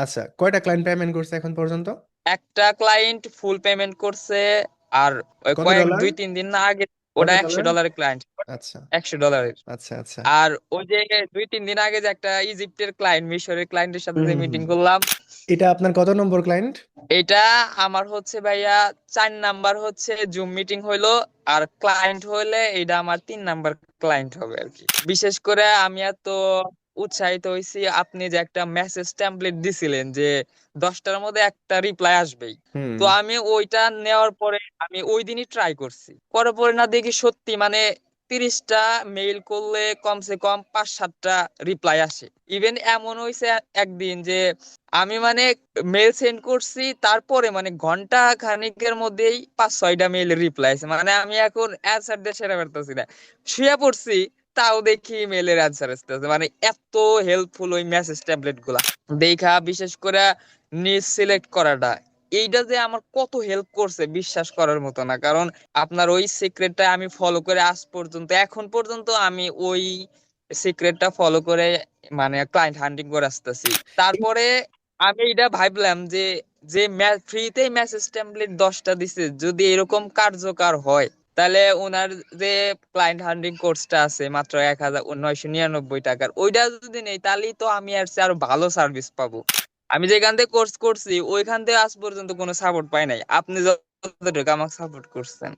আচ্ছা কয়টা client payment করছে এখন পর্যন্ত? একটা ক্লায়েন্ট ফুল পেমেন্ট করছে আর ওই কত কয়েক ডলার দুই তিন দিন না আগে কত ওটা একশো ডলার ডলারের ক্লায়েন্ট আচ্ছা। একশো ডলারের আচ্ছা আচ্ছা। আর ওই যে দুই তিন দিন আগে যে একটা ইজিপ্টের ক্লায়েন্ট মিশরের ক্লায়েন্টের সাথে হুম যে হুম মিটিং হুম। করলাম। এটা আপনার কত নম্বর ক্লায়েন্ট এটা আমার হচ্ছে ভাইয়া চার নাম্বার হচ্ছে জুম মিটিং হইল আর ক্লায়েন্ট হইলে এটা আমার তিন নাম্বার ক্লায়েন্ট হবে আর কি। বিশেষ করে আমি এত উৎসাহিত হয়েছি আপনি যে একটা মেসেজ টেমপ্লেট দিছিলেন যে দশটার মধ্যে একটা রিপ্লাই আসবেই। তো আমি ওইটা নেওয়ার পরে আমি ওই দিনই ট্রাই করছি। পরে পরে না দেখি সত্যি মানে তিরিশটা মেইল করলে কমসে কম পাঁচ সাতটা রিপ্লাই আসে। ইভেন এমন হয়েছে একদিন যে আমি মানে মেল সেন্ড করছি তারপরে মানে ঘণ্টা খানিকের মধ্যেই পাঁচ ছয়টা মেইল রিপ্লাই আছে মানে আমি এখন অ্যান্সার দিয়ে সেরা পারতেছি না। শুয়ে পড়ছি তাও দেখি মেলের অ্যান্সার আসতেছে। মানে এত হেল্পফুল ওই মেসেজ ট্যাবলেটগুলা। দেখা, বিশেষ করে নিজ সিলেক্ট করাটা। এইটা যে আমার কত হেল্প করছে, বিশ্বাস করার মতো না। কারণ আপনার ওই সিক্রেটটা আমি ফলো করে আজ পর্যন্ত, এখন পর্যন্ত আমি ওই সিক্রেটটা ফলো করে মানে ক্লায়েন্ট হান্টিং করে আসতেছি। তারপরে আমি এটা ভাবলাম যে যে ফ্রিতে মেসেজ টেমপ্লেট দশটা দিছে, যদি এরকম কার্যকর হয় তাহলে ওনার যে ক্লায়েন্ট হান্ডিং কোর্সটা আছে মাত্র এক হাজার নয়শো নিরানব্বই টাকার, ওইটা যদি নেই তাহলেই তো আমি আর আরও ভালো সার্ভিস পাবো। আমি যেখান থেকে কোর্স করছি, ওইখান থেকে আজ পর্যন্ত কোনো সাপোর্ট পাই নাই। আপনি যতটুকু আমাকে সাপোর্ট করছেন।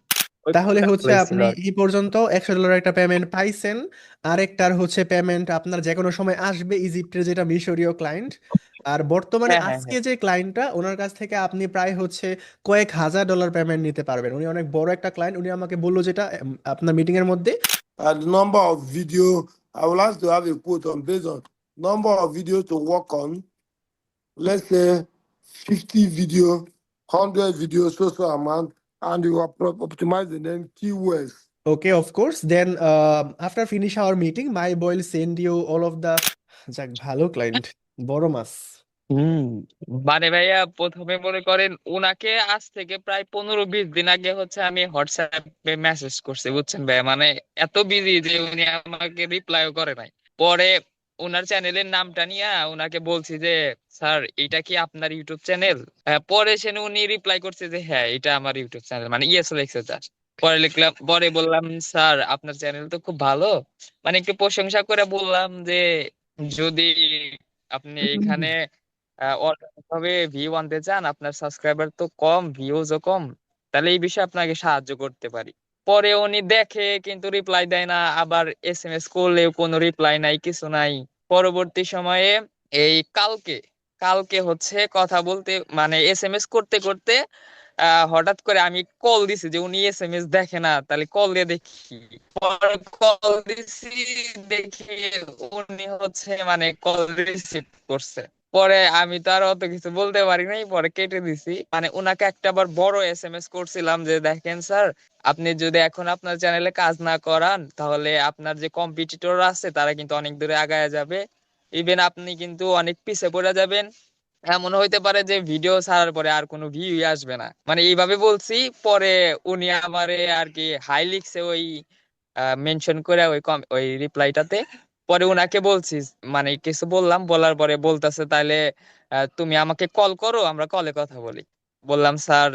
তাহলে হচ্ছে আপনি এই পর্যন্ত একশো ডলার একটা পেমেন্ট পাইছেন। আরেকটার হচ্ছে পেমেন্ট আপনার যে কোনো সময় আসবে ইজিপ্টের যেটা মিশরীয় ক্লায়েন্ট আর বর্তমানে হ্যাঁ হ্যাঁ আজকে হ্যাঁ। যে ক্লায়েন্টটা ওনার কাছ থেকে আপনি প্রায় হচ্ছে কয়েক হাজার ডলার পেমেন্ট নিতে পারবেন। উনি অনেক বড় একটা ক্লায়েন্ট উনি আমাকে বলল যেটা উম, আপনার মিটিং এর মধ্যে। And the number of video, I would like to have a quote on based on number of video to work on. Let's say 50 video, 100 video, so so amount, and you are pro- optimizing them keywords. Okay, of course. Then uh, after finish our meeting, my boy will send you all of the যাক ভালো client বড় মাছ হুম মানে ভাইয়া প্রথমে মনে করেন ওনাকে আজ থেকে প্রায় পনেরো বিশ দিন আগে হচ্ছে আমি হোয়াটসঅ্যাপে মেসেজ করছি বুঝছেন ভাইয়া মানে এত বিজি যে উনি আমাকে রিপ্লাইও করে নাই পরে ওনার চ্যানেলের নামটা নিয়ে ওনাকে বলছি যে, স্যার, এটা কি আপনার ইউটিউব চ্যানেল? পরে সে উনি রিপ্লাই করছে যে হ্যাঁ এটা আমার ইউটিউব চ্যানেল। মানে ইয়েস লেখছে স্যার। পরে লিখলাম, পরে বললাম, স্যার, আপনার চ্যানেল তো খুব ভালো। মানে একটু প্রশংসা করে বললাম যে, যদি আপনি এখানে ভাবে ভিউ আনতে চান, আপনার সাবস্ক্রাইবার তো কম ভিউজও কম, তাহলে এই বিষয়ে আপনাকে সাহায্য করতে পারি। পরে উনি দেখে, কিন্তু রিপ্লাই দেয় না। আবার এস এম এস করলেও কোনো রিপ্লাই নাই, কিছু নাই। পরবর্তী সময়ে এই কালকে কালকে হচ্ছে কথা বলতে মানে এস এম এস করতে করতে হঠাৎ করে আমি কল দিছি যে উনি এস এম এস দেখে না, তাহলে কল দিয়ে দেখি। পরে কল দিছি, দেখি উনি হচ্ছে মানে কল রিসিভ করছে। পরে আমি তো আর অত কিছু বলতে পারি নাই, পরে কেটে দিছি। মানে উনাকে একটা আবার বড় এস এম এস করছিলাম যে, দেখেন স্যার, আপনি যদি এখন আপনার চ্যানেলে কাজ না করান, তাহলে আপনার যে কম্পিটিটর আছে, তারা কিন্তু অনেক দূরে আগায় যাবে। ইভেন আপনি কিন্তু অনেক পিছে পড়ে যাবেন। এমন হইতে পারে যে ভিডিও ছাড়ার পরে আর কোনো ভিউ আসবে না। মানে এইভাবে বলছি, পরে উনি আমারে আর কি হাই লিখছে ওই মেনশন করে ওই ওই রিপ্লাইটাতে পরে উনাকে বলছি মানে কিছু বললাম, বলার পরে বলতেছে তাহলে তুমি আমাকে কল করো, আমরা কলে কথা বলি। বললাম, স্যার,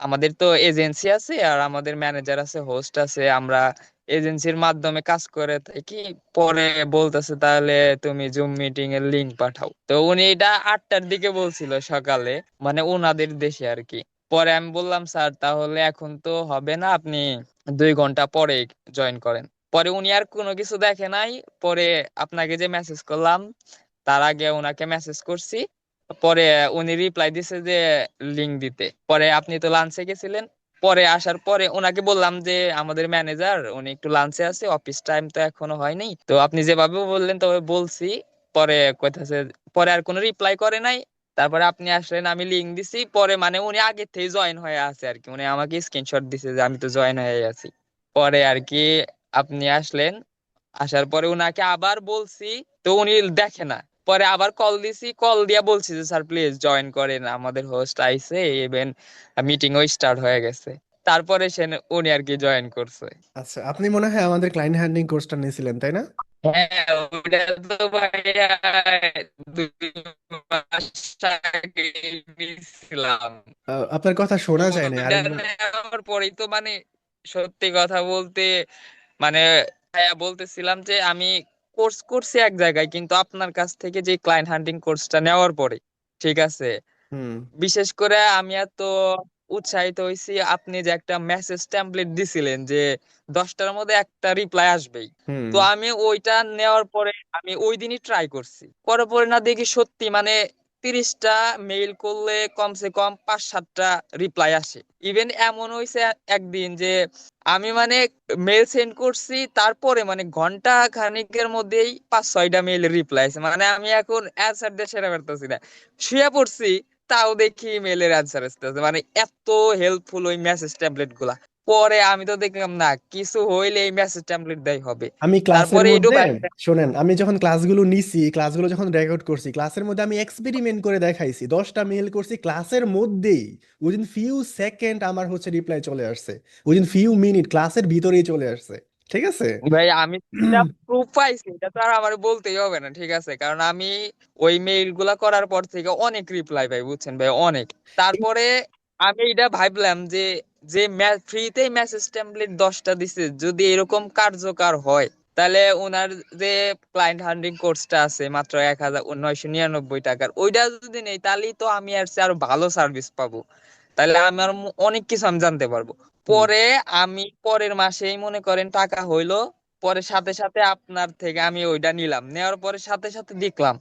আমাদের তো এজেন্সি আছে আর আমাদের ম্যানেজার আছে হোস্ট আছে, আমরা এজেন্সির মাধ্যমে কাজ করে থাকি। পরে বলতেছে তাহলে তুমি জুম মিটিং এর লিংক পাঠাও। তো উনি এটা আটটার দিকে বলছিল সকালে মানে ওনাদের দেশে আর কি। পরে আমি বললাম, স্যার, তাহলে এখন তো হবে না, আপনি দুই ঘণ্টা পরে জয়েন করেন। পরে উনি আর কোনো কিছু দেখে নাই। পরে আপনাকে যে মেসেজ করলাম, তার আগে ওনাকে মেসেজ করছি। পরে উনি রিপ্লাই দিছে যে লিংক দিতে। পরে আপনি তো লাঞ্চে গেছিলেন। পরে আসার পরে ওনাকে বললাম যে আমাদের ম্যানেজার উনি একটু লাঞ্চে আছে অফিস টাইম তো এখনও হয়নি। তো আপনি যেভাবে বললেন, তবে বলছি। পরে কইতাছে, পরে আর কোনো রিপ্লাই করে নাই। তারপরে আপনি আসলেন, আমি লিংক দিছি। পরে মানে উনি আগে থেকে জয়েন হয়ে আছে আর কি। উনি আমাকে স্ক্রিনশট দিছে যে আমি তো জয়েন হয়ে আছি। পরে আর কি আপনি আসলেন আসার পরে উনাকে আবার বলছি তো উনি দেখে না। পরে আবার কল দিছি কল দিয়া বলছি যে স্যার প্লিজ জয়েন করেন আমাদের হোস্ট আইছে ইভেন মিটিং ও স্টার্ট হয়ে গেছে। তারপরে সে উনি আর কি জয়েন করছে। আচ্ছা আপনি মনে হয় আমাদের ক্লায়েন্ট হ্যান্ডলিং কোর্সটা নিয়েছিলেন তাই না? হ্যাঁ ওটা তো ভাইয়া দুই মাস আগে নিছিলাম আপনার কথা শোনা যায় না ওইটা পরেই তো মানে সত্যি কথা বলতে মানে বলতেছিলাম যে আমি কোর্স করছি এক জায়গায় কিন্তু আপনার কাছ থেকে যে ক্লায়েন্ট হান্টিং কোর্সটা নেওয়ার পরে ঠিক আছে? বিশেষ করে আমি এত উৎসাহিত হয়েছি আপনি যে একটা মেসেজ টেমপ্লেট দিছিলেন যে দশটার মধ্যে একটা রিপ্লাই আসবেই। তো আমি ওইটা নেওয়ার পরে আমি ওই দিনই ট্রাই করছি। করার পরে না দেখি সত্যি মানে তিরিশটা মেইল করলে কমসে কম পাঁচ সাতটা রিপ্লাই আসে। ইভেন এমন হয়েছে একদিন যে আমি মানে মেল সেন্ড করছি, তারপরে মানে ঘণ্টা খানিকের মধ্যেই পাঁচ ছয়টা মেইল রিপ্লাই আছে মানে আমি এখন অ্যান্সার দিয়ে সেরা পারতেছি না। শুয়ে পড়ছি, তাও দেখি মেলের অ্যান্সার আসতেছে। মানে এত হেল্পফুল ওই মেসেজ ট্যাবলেটগুলা। পরে আমি তো দেখলাম না কিছু হইলে এই মেসেজ ট্যাবলেট দেয় হবে। আমি ক্লাসের মধ্যে শোনেন আমি যখন ক্লাসগুলো নিছি ক্লাসগুলো যখন রেকর্ড করছি ক্লাসের মধ্যে আমি এক্সপেরিমেন্ট করে দেখাইছি। দশটা মেল করছি ক্লাসের মধ্যেই উইদিন ফিউ সেকেন্ড আমার হচ্ছে রিপ্লাই চলে আসছে। উইদিন ফিউ মিনিট ক্লাসের ভিতরেই চলে আসছে। ঠিক আছে? ভাই আমি প্রুফ পাইছি এটা তো আর আমার বলতেই হবে না ঠিক আছে? কারণ আমি ওই মেইলগুলা করার পর থেকে অনেক রিপ্লাই ভাই বুঝছেন ভাই? অনেক। তারপরে আমি এটা ভাবলাম যে যে ফ্রিতে মেসেজ টেমপ্লেট দশটা দিছে, যদি এরকম কার্যকর হয়, তাহলে ওনার যে ক্লায়েন্ট হান্ডিং কোর্সটা আছে, মাত্র এক হাজার নয়শো নিরানব্বই টাকার, ওইটা যদি নেই, তাহলেই তো আমি আর আরও ভালো সার্ভিস পাবো। তাহলে আমার অনেক কিছু আমি জানতে পারব। পরে আমি পরের মাসেই মনে করেন টাকা হইল, পরে সাথে সাথে আপনার থেকে আমি ওইটা নিলাম। নেওয়ার পরে সাথে সাথে দেখলাম,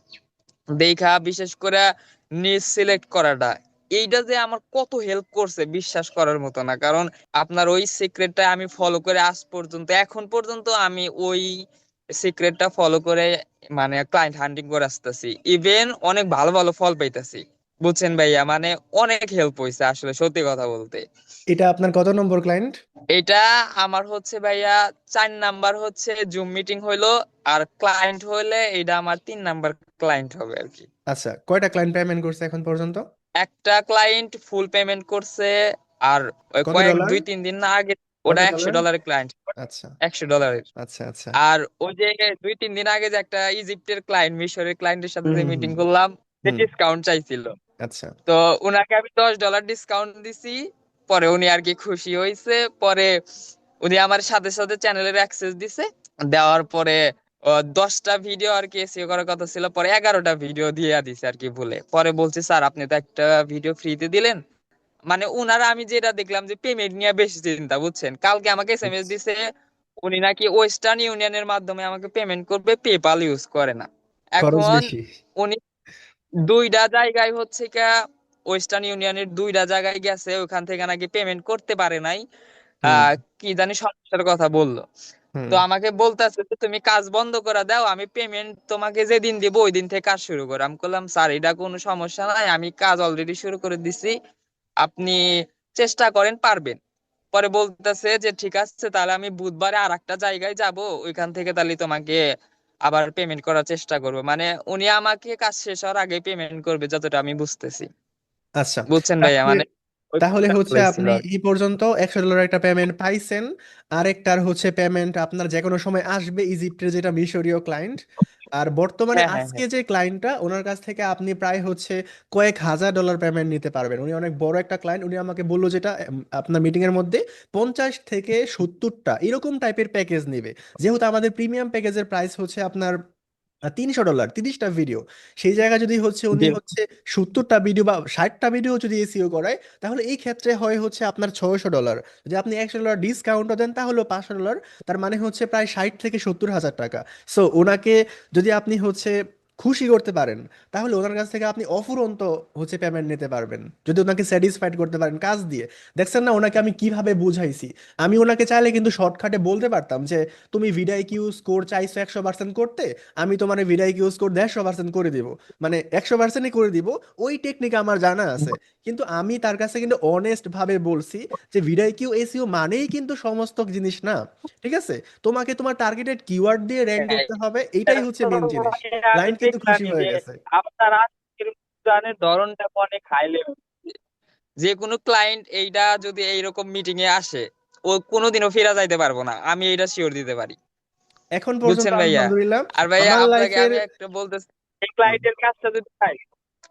দেখা বিশেষ করে নিজ সিলেক্ট করাটা। এইটা যে আমার কত হেল্প করছে বিশ্বাস করার মতো না। কারণ আপনার ওই সিক্রেটটা আমি ফলো করে আজ পর্যন্ত এখন পর্যন্ত আমি ওই সিক্রেটটা ফলো করে মানে ক্লায়েন্ট হান্টিং করে আসতেছি। ইভেন অনেক ভালো ভালো ফল পাইতেছি। বুঝছেন ভাইয়া? মানে অনেক হেল্প হয়েছে আসলে সত্যি কথা বলতে। এটা আপনার কত নম্বর ক্লায়েন্ট এটা আমার হচ্ছে ভাইয়া চার নাম্বার হচ্ছে জুম মিটিং হইল আর ক্লায়েন্ট হইলে এটা আমার তিন নাম্বার ক্লায়েন্ট হবে আর কি। আচ্ছা কয়টা ক্লায়েন্ট পেমেন্ট করছে এখন পর্যন্ত? একটা ক্লায়েন্ট ফুল পেমেন্ট করছে আর ওই কয়েক দুই তিন দিন না আগে ওটা একশো ডলার ডলারের ক্লায়েন্ট আচ্ছা। একশো ডলারের আচ্ছা আচ্ছা। আর ওই যে দুই তিন দিন আগে যে একটা ইজিপ্টের ক্লায়েন্ট মিশরের ক্লায়েন্টের সাথে যে মিটিং করলাম যে ডিসকাউন্ট চাইছিল। আচ্ছা। তো উনাকে আমি দশ ডলার ডিসকাউন্ট দিছি পরে উনি আর কি খুশি হয়েছে পরে উনি আমার সাথে সাথে চ্যানেলের অ্যাক্সেস দিছে দেওয়ার পরে দশটা ভিডিও আর কি এসিও করার কথা ছিল পরে এগারোটা ভিডিও দিয়ে দিছে আর কি বলে পরে বলছি স্যার আপনি তো একটা ভিডিও ফ্রিতে দিলেন। মানে উনারা আমি যেটা দেখলাম যে পেমেন্ট নিয়ে বেশি চিন্তা বুঝছেন? কালকে আমাকে এসএমএস দিছে উনি নাকি ওয়েস্টার্ন ইউনিয়নের মাধ্যমে আমাকে পেমেন্ট করবে পেপাল ইউজ করে না। এখন উনি দুইটা জায়গায় হচ্ছে কি ওয়েস্টার্ন ইউনিয়নের দুইটা জায়গায় গেছে ওখান থেকে নাকি পেমেন্ট করতে পারে নাই। আহ কি জানি সমস্যার কথা বলল। তো আমাকে বলতেছে যে তুমি কাজ বন্ধ করে দাও আমি পেমেন্ট তোমাকে যেদিন দিব ওই দিন থেকে কাজ শুরু করো। আমি বললাম স্যার এটা কোনো সমস্যা নাই আমি কাজ অলরেডি শুরু করে দিছি আপনি চেষ্টা করেন পারবেন। পরে বলতেছে যে ঠিক আছে তাহলে আমি বুধবারে আর একটা জায়গায় যাব ওইখান থেকে তাহলে তোমাকে আবার পেমেন্ট করার চেষ্টা করব। মানে উনি আমাকে কাজ শেষ হওয়ার আগে পেমেন্ট করবে যতটা আমি বুঝতেছি। আচ্ছা। বুঝছেন ভাইয়া? মানে তাহলে হচ্ছে আপনি এই পর্যন্ত একশো ডলার একটা পেমেন্ট পাইছেন। আরেকটার হচ্ছে পেমেন্ট আপনার যে কোনো সময় আসবে ইজিপ্টের যেটা মিশরীয় ক্লায়েন্ট আর বর্তমানে হ্যাঁ হ্যাঁ আজকে হ্যাঁ। যে ক্লায়েন্টটা ওনার কাছ থেকে আপনি প্রায় হচ্ছে কয়েক হাজার ডলার পেমেন্ট নিতে পারবেন। উনি অনেক বড় একটা ক্লায়েন্ট উনি আমাকে বলল যেটা উম, আপনার মিটিং এর মধ্যে পঞ্চাশ থেকে সত্তরটা এরকম টাইপের প্যাকেজ নেবে। যেহেতু আমাদের প্রিমিয়াম প্যাকেজের প্রাইস হচ্ছে আপনার তিনশো ডলার তিরিশটা ভিডিও সেই জায়গায় যদি হচ্ছে উনি হচ্ছে সত্তরটা ভিডিও বা ষাটটা ভিডিও যদি এসিও করায় তাহলে এই ক্ষেত্রে হয় হচ্ছে আপনার ছয়শো ডলার যদি আপনি একশো ডলার ডিসকাউন্ট দেন তাহলে পাঁচশো ডলার তার মানে হচ্ছে প্রায় ষাট থেকে সত্তর হাজার টাকা। সো ওনাকে যদি আপনি হচ্ছে খুশি করতে পারেন তাহলে ওনার কাছ থেকে আপনি অফুরন্ত হচ্ছে পেমেন্ট নিতে পারবেন। যদি ওনাকে স্যাটিসফাইড করতে পারেন কাজ দিয়ে। দেখছেন না ওনাকে আমি কীভাবে বুঝাইছি? আমি ওনাকে চাইলে কিন্তু শর্টকাটে বলতে পারতাম যে তুমি ভিডাই কিউ স্কোর চাইছো একশো পার্সেন্ট করতে আমি তোমার ভিডাই কিউ স্কোর দেড়শো পার্সেন্ট করে দিব। মানে একশো পার্সেন্টই করে দিব ওই টেকনিক আমার জানা আছে। কিন্তু আমি তার কাছে কিন্তু অনেস্ট ভাবে বলছি যে ভিডাই কিউ এসিও মানেই কিন্তু সমস্ত জিনিস না। ঠিক আছে? তোমাকে তোমার টার্গেটেড কিওয়ার্ড দিয়ে র্যাঙ্ক করতে হবে এইটাই হচ্ছে মেন জিনিস। ক্লায়েন্ট কিন্তু খুশি দেখলামই হয়ে যে গেছে। আপনার আজকের গানের ধরনটা অনেক হাই লেভেল যে কোনো ক্লায়েন্ট এইটা যদি এইরকম মিটিং এ আসে ও কোনোদিনও ফেরা যাইতে পারব না। আমি এইটা শিওর দিতে পারি। এখন পর্যন্ত বুঝছেন ভাইয়া? আলহামদুলিল্লাহ। আর ভাইয়া আমার আপনাকে লাইফের আমি একটা বলতেছি। এই ক্লায়েন্টের কাজটা যদি পাই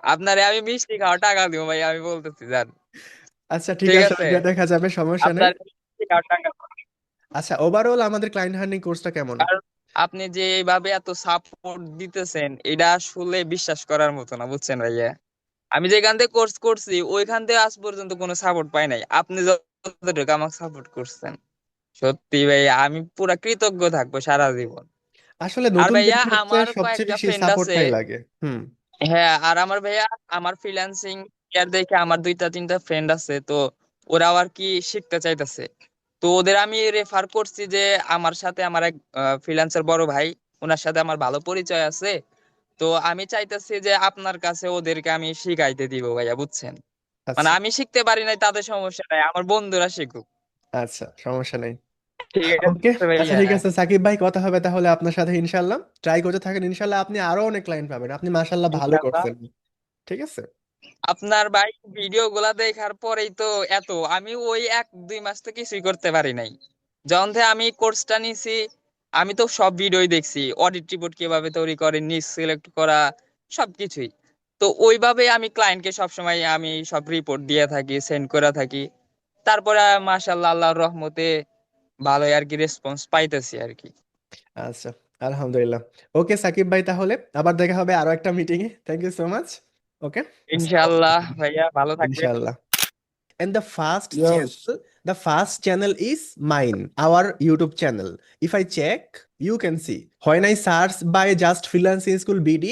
আপনারে আমি মিষ্টি খাওয়া টাকা দিব ভাইয়া আমি বলতেছি জান আচ্ছা ঠিক ঠিক আছে আছে? দেখা যাবে সমস্যা নেই। আপনার মিষ্টি খাওয়ার টাকা। দিব। আচ্ছা ওভারঅল আমাদের ক্লায়েন্ট হান্ডিং কোর্সটা কেমন? কারণ আপনি যে এইভাবে এত সাপোর্ট দিতেছেন এটা আসলে বিশ্বাস করার মতো না বুঝছেন ভাইয়া? আমি যেখান থেকে কোর্স করছি ওইখান থেকে আজ পর্যন্ত কোনো সাপোর্ট পাই নাই। আপনি যতটুকু আমাকে সাপোর্ট করছেন সত্যি ভাইয়া আমি পুরা কৃতজ্ঞ থাকব সারা জীবন। আসলে আর ভাইয়া আমার সবচেয়ে কয়েকটা বেশি ফ্রেন্ড আছে। সাপোর্টটাই লাগে হুম। হ্যাঁ আর আমার ভাইয়া আমার ফ্রিল্যান্সিং ইয়ার দেখে আমার দুইটা তিনটা ফ্রেন্ড আছে তো ওরা আর কি শিখতে চাইতেছে। তো ওদের আমি রেফার করছি যে আমার সাথে আমার এক ফ্রিল্যান্সার বড় ভাই ওনার সাথে আমার ভালো পরিচয় আছে। তো আমি চাইতেছি যে আপনার কাছে ওদেরকে আমি শিখাইতে দিব ভাইয়া বুঝছেন? মানে আচ্ছা আমি শিখতে পারি নাই তাদের সমস্যা নাই আমার বন্ধুরা শিখুক। আচ্ছা সমস্যা নেই। ঠিক আছে আচ্ছা ঠিক আছে সাকিব ভাই কথা হবে তাহলে আপনার সাথে ইনশাল্লাহ ট্রাই করতে থাকেন ইনশাল্লাহ আপনি আরও অনেক ক্লায়েন্ট পাবেন। আপনি মাশাল্লাহ ভালো করছেন। ঠিক আছে? আপনার ভাই ভিডিও গুলা দেখার পরেই তো এত, আমি ওই এক, দুই মাস তো কিছুই করতে পারি নাই। যখন থেকে আমি কোর্সটা নিছি, আমি তো সব ভিডিওই দেখছি অডিট রিপোর্ট কীভাবে তৈরি করে, নিচ সিলেক্ট করা, সবকিছুই। তো ওইভাবে আমি ক্লায়েন্টকে সবসময় আমি সব রিপোর্ট দিয়ে থাকি সেন্ড করে থাকি। তারপরে মাশাআল্লাহ, আল্লাহর রহমতে ভালোই আর কি রেসপন্স পাইতেছি আর কি। আচ্ছা আলহামদুলিল্লাহ। ওকে সাকিব ভাই তাহলে, আবার দেখা হবে আরও একটা meeting A thank you so much okay ইনশাআল্লাহ ভাইয়া ভালো থাকবেন Inshallah. And the first Yes. channel, the first channel is mine, our YouTube channel. If I check, you can see. When I search by just freelancing school BD,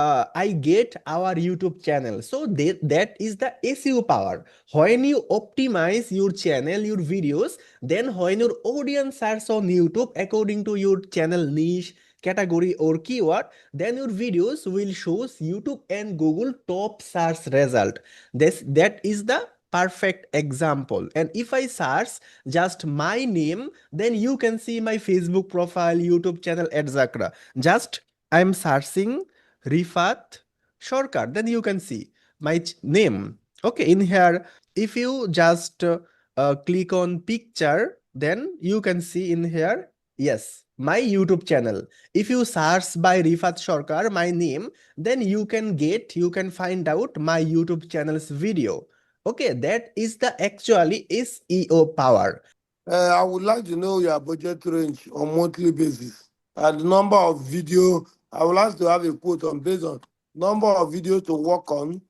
uh, I get our YouTube channel. So that, that is the SEO power. When you optimize your channel, your videos, then when your audience search on YouTube according to your channel niche, category or keyword, then your videos will shows YouTube and Google top search result. This that is the perfect example. And if i search just my name then you can see my facebook profile youtube channel etc just i'm searching rifat shortcut then you can see my name. Okay in here if you just uh, uh, click on picture then you can see in here yes my youtube channel if you search by rifat shorkar my name then you can get you can find out my youtube channel's video okay that is the actually seo power Uh, I would like to know your budget range on monthly basis and the number of video. I would like to have a quote on based on number of videos to work on.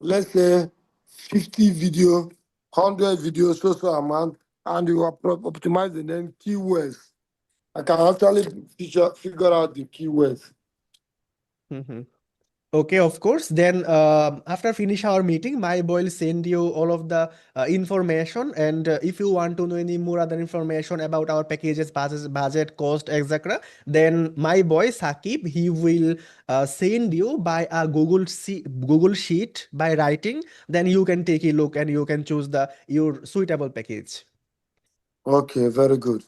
Let's say 50 video, 100 videos, so so amount, and you are pro- optimizing them keywords. I can actually feature, figure out the keywords. Mhm. Okay, of course. Then um after finish our meeting, my boy will send you all of the uh, information. And uh, if you want to know any more other information about our packages, budget, budget cost, etc., then my boy Sakib he will uh, send you by a Google she Google Sheet by writing. Then you can take a look and you can choose the your suitable package. Okay, very good.